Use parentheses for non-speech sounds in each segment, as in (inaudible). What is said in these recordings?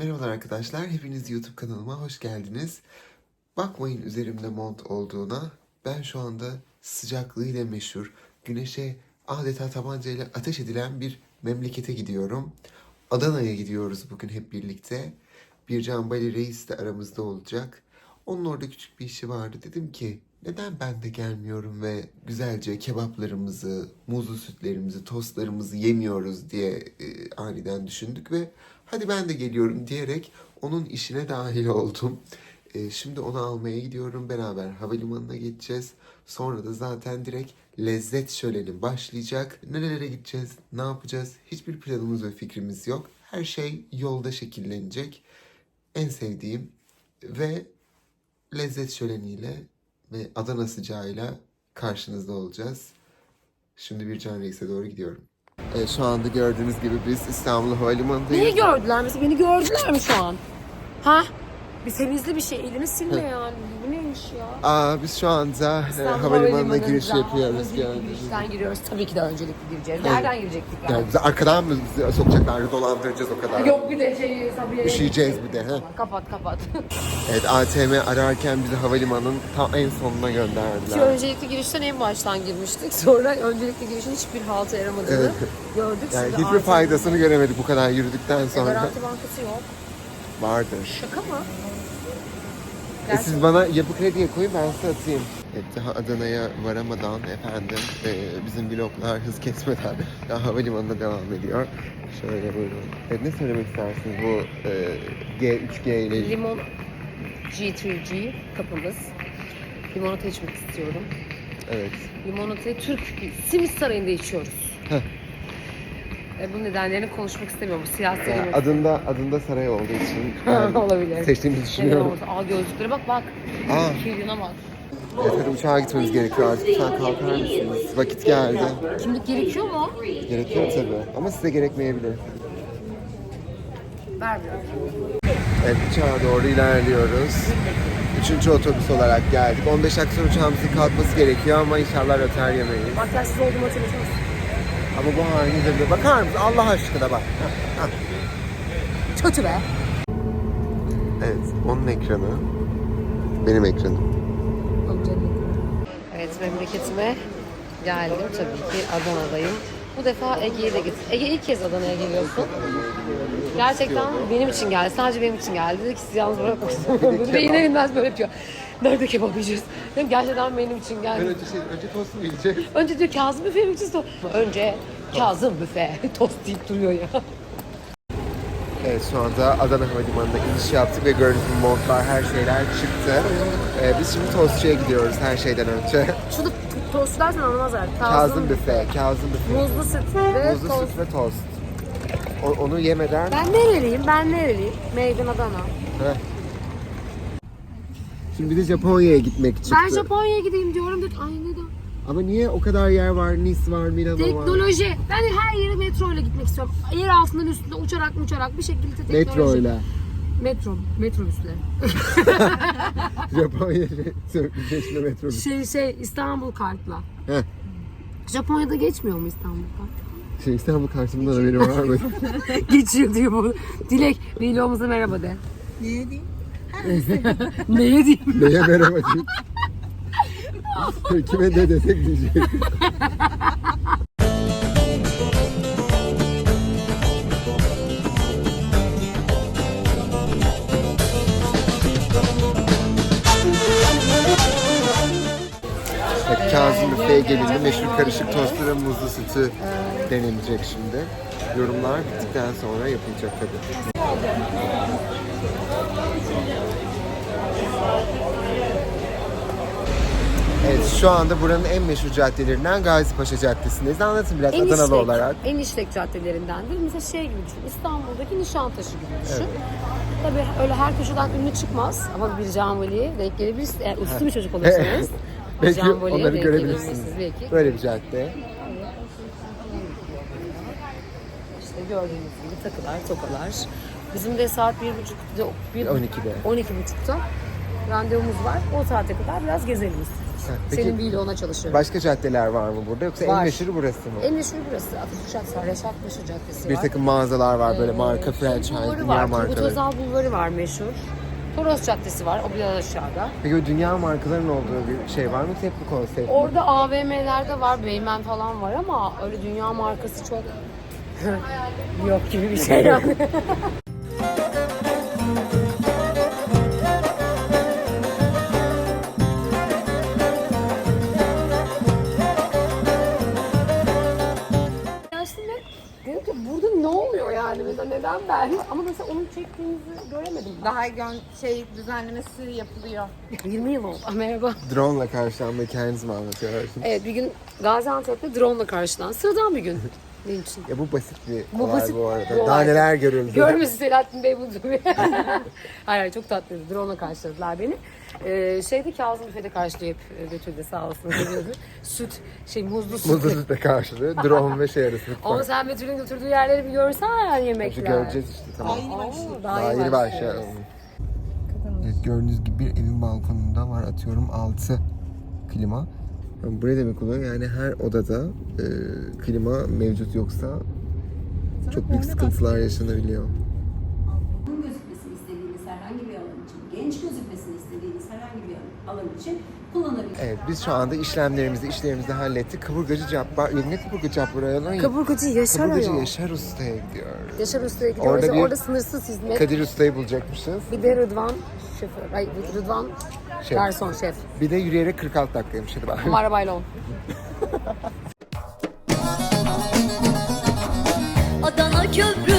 Merhabalar arkadaşlar, hepiniz YouTube kanalıma hoş geldiniz. Bakmayın üzerimde mont olduğuna. Ben şu anda sıcaklığıyla meşhur, güneşe adeta tabancayla ateş edilen bir memlekete gidiyorum. Adana'ya gidiyoruz bugün hep birlikte. Bircan Bali Reis de aramızda olacak. Onun orada küçük bir işi vardı. Dedim ki neden ben de gelmiyorum ve güzelce kebaplarımızı, muzlu sütlerimizi, tostlarımızı yemiyoruz diye e, aniden düşündük ve hadi ben de geliyorum diyerek onun işine dahil (laughs) oldum. E, şimdi onu almaya gidiyorum. Beraber havalimanına geçeceğiz. Sonra da zaten direkt lezzet şöleni başlayacak. Nerelere gideceğiz, ne yapacağız hiçbir planımız ve fikrimiz yok. Her şey yolda şekillenecek. En sevdiğim ve lezzet şöleniyle ve Adana sıcağıyla karşınızda olacağız. Şimdi bir Can Reis'e doğru gidiyorum. Evet, şu anda gördüğünüz gibi biz İstanbul Havalimanı'ndayız. Neyi gördüler mesela? Beni gördüler mi şu an? Ha? Bir temizli bir şey. Elini silme yani. Aa, biz şu anda e, havalimanına giriş yapıyoruz. girişten giriyoruz. Tabii ki de öncelikli gireceğiz. Nereden girecektik yani? Yani bizi arkadan mı bizi sokacaklar, dolandıracağız o kadar? Yok bir de şey Sabiha. Üşüyeceğiz bir de. He? Kapat kapat. (laughs) Evet ATM ararken bizi havalimanının tam en sonuna gönderdiler. öncelikli girişten en baştan girmiştik. Sonra öncelikli girişin hiçbir halta yaramadığını Evet. gördük. Yani Şimdi hiçbir artık- faydasını göremedik bu kadar yürüdükten E, sonra. Garanti bankası yok. Vardır. Şaka mı? E siz bana yapı krediye koyun ben size atayım. Evet, daha Adana'ya varamadan efendim e, bizim bloklar hız kesmeden (laughs) daha havalimanına devam ediyor. Şöyle buyurun. Evet, ne söylemek istersiniz bu e, G3G ile Limon G3G kapımız. Limonata içmek istiyorum. Evet. Limonatayı Türk Simit Sarayı'nda içiyoruz. Heh. E, bu nedenlerini konuşmak istemiyorum. Bu siyasi Yani adında adında saray olduğu için (laughs) ben Olabilir. seçtiğimizi düşünüyorum. Evet, Aa gözlüklere bak bak. Aa. Kilyona bak. Evet hadi uçağa gitmemiz gerekiyor artık. Lütfen kalkar mısınız? Vakit geldi. Kimlik gerekiyor mu? Gerekiyor tabii. Ama size gerekmeyebilir. Ver biraz. Evet uçağa doğru ilerliyoruz. Üçüncü otobüs olarak geldik. 15 dakika sonra uçağımızın kalkması gerekiyor ama inşallah rötar yemeyiz. Makyajsız olduğumu hatırlatır mısın? Ama bu halinize bir bakar mısın? Allah aşkına bak. Hah, hah. Kötü be. Evet, onun ekranı. Benim ekranım. Evet memleketime geldim tabii ki Adana'dayım. Bu defa Ege'ye de gittim. Ege ilk kez Adana'ya geliyorsun. Gerçekten benim için geldi. Sadece benim için geldi. Dedi ki sizi yalnız bırakmak istemiyorum. Ve iner inmez böyle yapıyor. Nerede kebap yiyeceğiz? Dedim gerçekten benim için geldi. önce şey, önce tost mu yiyeceğiz? Önce diyor Kazım büfe mi yiyeceğiz? Önce Kazım büfe. (laughs) Tost deyip duruyor ya. Evet şu anda Adana Havalimanı'na iniş yaptık ve gibi montlar, her şeyler çıktı. Ee, biz şimdi tostçuya gidiyoruz her şeyden önce. (laughs) Şurada tost dersen anlamazlar. Kazım büfe, Kazım büfe. Muzlu süt ve Muzlu tost. süt ve tost. O- onu yemeden Ben nereliyim? Ben nereliyim? Meydan Adana. Heh. Şimdi bir de Japonya'ya gitmek çıktı. Ben Japonya'ya gideyim diyorum. Diyor, Ay neden? Ama niye o kadar yer var? Nice var, Milano var. Teknoloji. Ben her yere metro ile gitmek istiyorum. Yer altından üstünde uçarak uçarak bir şekilde teknoloji. Metro ile. Metro. Metrobüsle. (laughs) Japonya sözleşme metrobüs. Şey şey İstanbul kartla. Heh. Japonya'da geçmiyor mu İstanbul kart? Şey İstanbul kartımda da benim var mı? (laughs) Geçiyor diyor bu. Dilek vlogumuza merhaba de. Niye diyeyim? (laughs) Neye diyeyim? Neye merhaba diyeyim? Kime ne desek diyecek. Evet, Kazım Büfe'ye gelindi. Meşhur karışık tostu ve muzlu sütü denenecek şimdi. Yorumlar bittikten sonra yapılacak tabii. Evet şu anda buranın en meşhur caddelerinden Gazi Paşa Caddesi'ndeyiz. Anlatın biraz En Adanalı işlek, olarak. en işlek caddelerindendir. Mesela şey gibi düşün. İstanbul'daki Nişantaşı gibi düşün. Tabii öyle her köşeden ünlü çıkmaz ama bir Canvali'ye (laughs) denk gelebilirsiniz. Eğer uslu bir çocuk olursanız Belki onları görebilirsiniz. belki. Böyle bir cadde. İşte gördüğünüz gibi takılar, tokalar. Bizim de saat bir buçukta, bir, 12'de. 12 buçukta randevumuz var. O saate kadar biraz gezelim istedik. Peki Senin vloguna çalışıyorum. başka caddeler var mı burada yoksa en Var. meşhuru burası mı? En meşhur burası. Atatürk Caddesi var. Reşat Paşa Caddesi Bir var. takım mağazalar var böyle Ee, marka franchise, Bulvarı dünya var. Turgut markaları. Özal Bulvarı var meşhur. Toros Caddesi var. O biraz aşağıda. Peki o dünya markaların olduğu bir şey var mı? Hep bu konsept mi? Orada AVM'lerde var. Beymen falan var ama öyle dünya markası çok (laughs) yok gibi bir şey yani. (laughs) ben? Ama mesela onu çektiğinizi göremedim. Daha gön şey düzenlemesi yapılıyor. 20 yıl oldu. Ah, merhaba. Drone ile karşılanma hikayenizi mi anlatıyorsunuz? Evet bir gün Gaziantep'te drone ile karşılan. Sıradan bir gün benim için. Ya bu basit bir Bu olay basit bu arada. olay. Daha neler görüldü. Görmüş Selahattin Bey bu duruyor. (laughs) hayır hayır çok tatlıydı. Drone'la karşıladılar beni. Ee, şeyde Kazım Büfe'de karşılayıp e, götürdü sağ olsun. (laughs) Süt, şey muzlu süt. Muzlu sütle karşılığı. Drone ve şey arasında. (laughs) Ama sen Betül'ün götürdüğü yerleri bir görsen yani Hadi yemekler. göreceğiz işte tamam. Daha daha, yeni başlayalım. Evet, gördüğünüz gibi bir evin balkonunda var atıyorum 6 klima. Bu ne demek oluyor? Yani her odada e, klima mevcut yoksa çok büyük sıkıntılar yaşanabiliyor. Uzun gözükmesini istediğiniz herhangi bir alan için, genç gözükmesini istediğiniz herhangi bir alan için kullanabilirsiniz. Evet biz şu anda işlemlerimizi, işlerimizi hallettik. Kaburgacı Cabbar, ne kaburgacı Cabbar ayol? Kaburgacı Yaşar Kaburgacı Ayol. Yaşar Usta'ya gidiyoruz. Yaşar Usta'ya gidiyoruz. Orada Orada, bir- orada sınırsız hizmet. Kadir Usta'yı bulacakmışız. Bir de Rıdvan şoför. Ay Rıdvan Şef. garson şef. Bir de yürüyerek 46 dakikaymış hadi bakalım. Ama arabayla on. (laughs) Adana köprü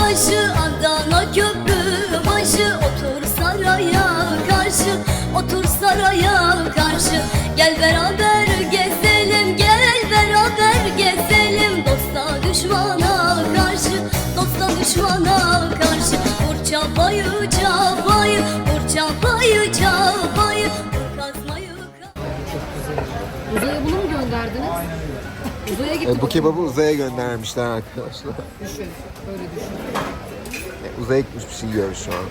başı, Adana köprü başı Otur saraya karşı, otur saraya karşı Gel beraber Uzaya gittik. Evet, bu kebabı uzaya göndermişler arkadaşlar. Düşün. Böyle düşün. Evet, uzaya gitmiş bir şey yiyoruz şu an.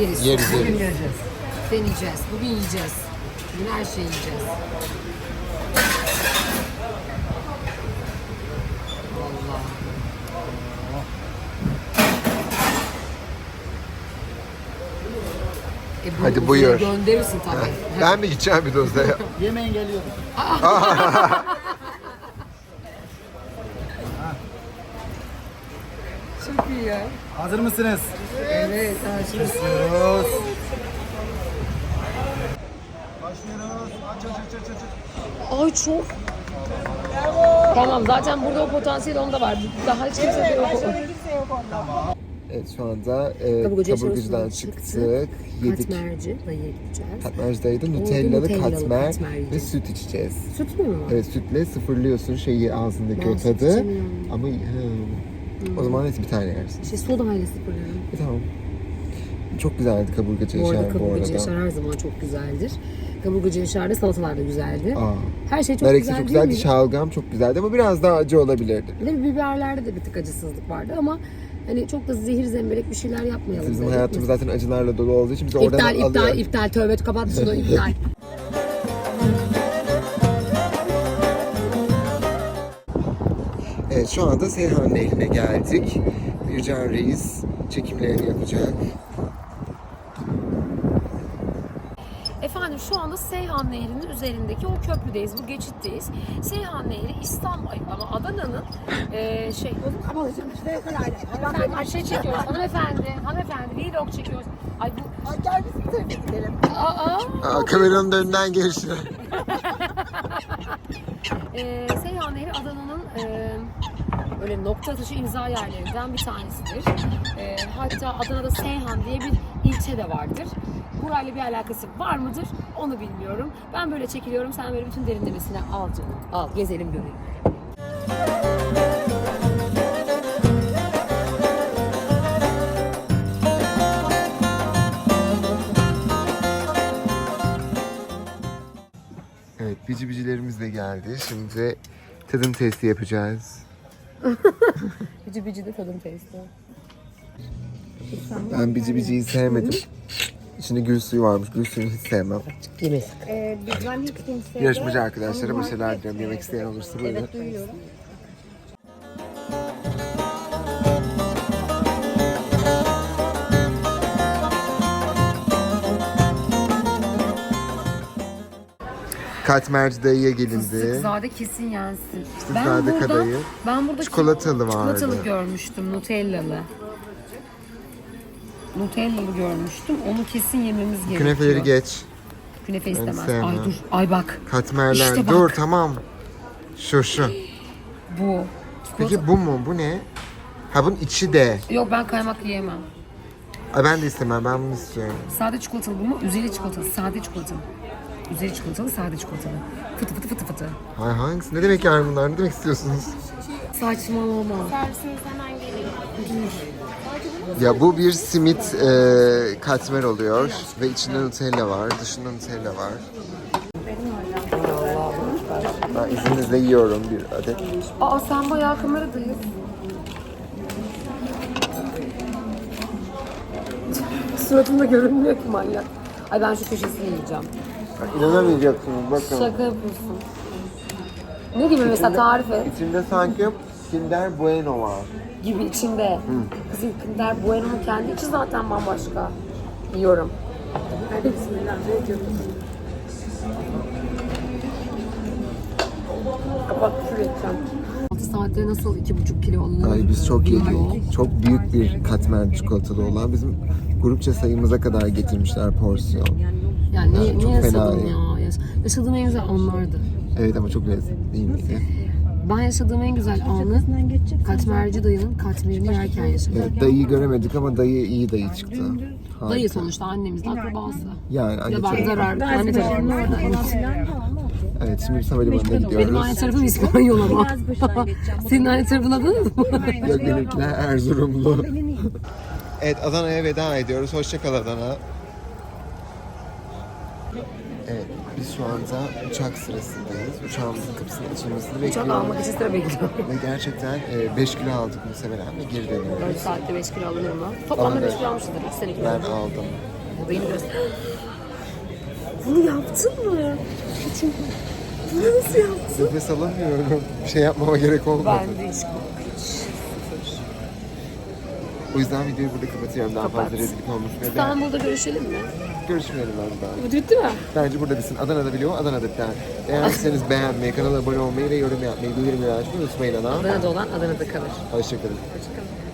Yeriz. Yeriz yeriz. Deneyeceğiz. Bugün yiyeceğiz. Bugün her şeyi yiyeceğiz. E Hadi buyur. Gönderirsin tabii. (laughs) Ben mi gideceğim bir de uzaya? (laughs) Yemeğin geliyor. (laughs) Çok iyi ya. Hazır mısınız? Evet. Başlıyoruz. Başlıyoruz. Aç aç aç aç aç. Ay çok. Tamam zaten burada o potansiyel onda var. Daha hiç kimse de yok. Evet şu anda e, Kaburgacı kaburgacıdan yaşarısından çıktık. Yedik. Katmerci dayıya gideceğiz. Katmercidaydı. Orada Nutellalı Nutellalı katmer katmer ve süt içeceğiz. Süt mü? Evet sütle sıfırlıyorsun şeyi ağzındaki Ben o tadı. Ama hmm. o zaman neyse bir tane yersin. Şey sodayla sıfırlarım. E, tamam. Çok güzeldi kaburgacı Bu arada yaşar bu kaburgacı arada. yaşar her zaman çok güzeldir. Kaburgacı yaşarda salatalar da güzeldi. Aa. Her şey çok Nar güzel çok güzeldi, şalgam çok güzeldi ama biraz daha acı olabilirdi. Bir de biberlerde de bir tık acısızlık vardı ama hani çok da zehir zemberek bir şeyler yapmayalım. Bizim dedik. hayatımız zaten acılarla dolu olduğu için biz oradan İptal, iptal, alıyoruz. iptal. Tövbe kapat şunu (laughs) iptal. Evet şu anda Seyhan Nehri'ne geldik. Bircan Reis çekimlerini yapacak. Efendim şu anda Seyhan Nehri'nin üzerindeki o köprüdeyiz. Bu geçitteyiz. Seyhan Nehri İstanbul ama Adana'nın eee şey Hanımefendi ay şey çekiyoruz. Hanımefendi, hanımefendi vlog çekiyoruz. Ay bu Ay gel biz bu tarafa gidelim. aa, Aa, kameranın önünden geçti. Eee (laughs) Seyhan Nehri Adana'nın eee öyle nokta atışı imza yerlerinden bir tanesidir. Eee, hatta Adana'da Seyhan diye bir ilçe de vardır. Burayla bir alakası var mıdır onu bilmiyorum. Ben böyle çekiliyorum sen böyle bütün derinlemesine al canım. Al gezelim görelim. Evet bici bicilerimiz de geldi. Şimdi tadım testi yapacağız. Bici bici de tadım testi. Ben bici biciyi sevmedim. İçinde gül suyu varmış. Gül suyunu hiç sevmem. Yemeyiz. Ee, bizden hiç kimseye Yarışmacı arkadaşlara başarılar diliyorum. Yemek isteyen olursa buyurun. Evet duyuyorum. Katmerci dayıya gelindi. Fıstıkzade kesin yensin. Fıstıkzade kadayıf. ben burada Çikolatalı vardı. Çikolatalı görmüştüm, Nutellalı. Nutellalı görmüştüm. Onu kesin yememiz gerekiyor. Künefeleri geç. Künefe istemez. sevmem. Ay dur. Ay bak. Katmerler. İşte bak. Dur tamam. Şu şu. Bu. Peki bu mu? Bu ne? Ha bunun içi de. Yok ben kaymak yiyemem. Ay ben de istemem. Ben bunu istiyorum. Sade çikolatalı bu mu? Üzeri çikolatalı. Sade çikolatalı. Üzeri çikolatalı, sade çikolatalı. Fıtı fıtı fıtı fıtı. Ay hangisi? Ne demek yani bunlar? Ne demek istiyorsunuz? Saçmalama. Servisiniz hemen geliyor. Ya bu bir simit e, katmer oluyor ve içinde Nutella var, dışında Nutella var. Ben izninizle yiyorum bir adet. Aa sen bayağı kameradayız. Suratımda görünmüyor ki manyak. Ay ben şu köşesini yiyeceğim. İnanamayacaksınız bakın. Şaka yapıyorsun. Ne gibi mesela tarif et İçinde sanki Kinder Bueno var. gibi içinde. Kızım Kinder Bueno'nun kendi içi zaten bambaşka. Yiyorum. Hadi bismillah. Kapat edeceğim. 6 saatte nasıl 2,5 kilo alınır? Ay biz çok yedik. Çok büyük bir katmer çikolatalı olan. Bizim grupça sayımıza kadar getirmişler porsiyon. Yani niye, Yani çok niye fena yaşadım ya? Yaş- Yaşadığım en güzel anlardı. Evet ama çok lezzetli değil miydi? Ben yaşadığım en güzel anı katmerci dayının katmerini yerken yaşadım. Evet, dayıyı göremedik ama dayı iyi dayı çıktı. Harika. Dayı sonuçta annemizin akrabası. Yani anne Ya ben tarafı. zarar, anne tarafım orada. Evet şimdi biz havalimanına Benim gidiyoruz. anne tarafım İspanyol ama. Senin anne tarafın adı ne? Yok benimkiler Erzurumlu. evet Adana'ya veda ediyoruz. Hoşçakal Adana. Evet biz şu anda uçak sırasındayız. Uçağımızın kapısının açılmasını bekliyoruz. almak için sıra bekliyorum. Ve gerçekten 5 kilo aldık muhtemelen ve geri 4 dönüyoruz. saatte 5 kilo alınır mı? Toplamda Alınır. 5 kilo almışızdır. 3 senelik. Ben aldım. Bu beni biraz... Bunu yaptın mı? Bunu nasıl yaptın? Nefes alamıyorum. Bir şey yapmama gerek olmadı. Ben de hiç O yüzden videoyu burada kapatıyorum. Daha Kapat. fazla rezillik olmuş. Ve ben İstanbul'da görüşelim mi? Görüşmeyelim ben daha. Bitti mi? Bence burada bitsin. Adana'da biliyor, Adana'da biter. Eğer isterseniz beğenmeyi, kanala abone olmayı ve yorum yapmayı, bildirimleri açmayı unutmayın ana. Adana'da olan Adana'da kalır. Hoşçakalın. Hoşçakalın.